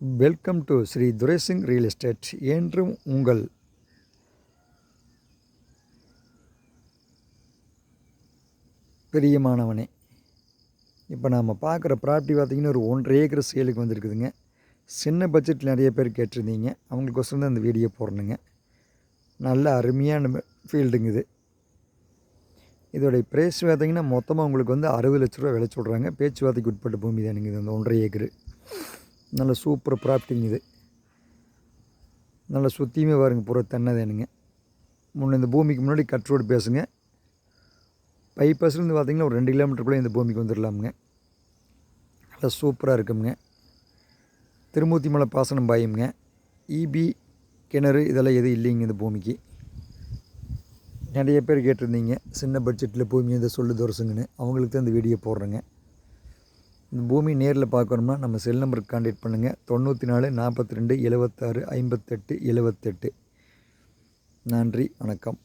Welcome to Sri Duraisingh real estate என்றும் உங்கள் பிரியமானவனே. இப்போ நாம் பார்க்குற ப்ராப்பர்ட்டி பார்த்திங்கன்னா ஒரு ஒன்றரை ஏக்கர் சேலுக்கு வந்திருக்குதுங்க. சின்ன பட்ஜெட்டில் நிறைய பேர் கேட்டிருந்தீங்க. அவங்களுக்கோசரம் தான் இந்த வீடியோ போடணுங்க. நல்ல அருமையான ஃபீல்டுங்க இது. இதோடைய ப்ரைஸ் பார்த்திங்கன்னா மொத்தமாக உங்களுக்கு வந்து அறுபது லட்ச ரூபா விலை சொல்கிறாங்க பேச்சுவார்த்தைக்கு உட்பட்ட பூமி தானுங்க இது அந்த ஒன்றரை ஏக்கரு. நல்ல சூப்பர் ப்ராப்பர்ட்டிங்க இது நல்லா சுற்றியுமே பாருங்க பூரா தென்னை தானுங்க முன்ன இந்த பூமிக்கு முன்னாடி கட் ரோடு பேசுங்க. பைபாஸ்லேருந்து பார்த்தீங்கன்னா ஒரு ரெண்டு கிலோமீட்டருக்குள்ளே இந்த பூமிக்கு வந்துடலாமுங்க. நல்லா சூப்பராக இருக்குங்க திருமூர்த்தி மலை பாசனம் பாயுங்க இபி கிணறு இதெல்லாம் எதுவும் இல்லைங்க இந்த பூமிக்கு. நிறைய பேர் கேட்டிருந்தீங்க சின்ன பட்ஜெட்டில் பூமி இந்த சொல்லு தோரசுங்கன்னு அவங்களுக்கு தான் இந்த வீடியோ போடுறேங்க. இந்த பூமி நேரில் பார்க்கணும்னா நம்ம செல் நம்பருக்கு கான்டாக்ட் பண்ணுங்கள் தொண்ணூற்றி நாலு நாற்பத்தி ரெண்டு எழுபத்தாறு ஐம்பத்தெட்டு எழுபத்தெட்டு நன்றி வணக்கம்.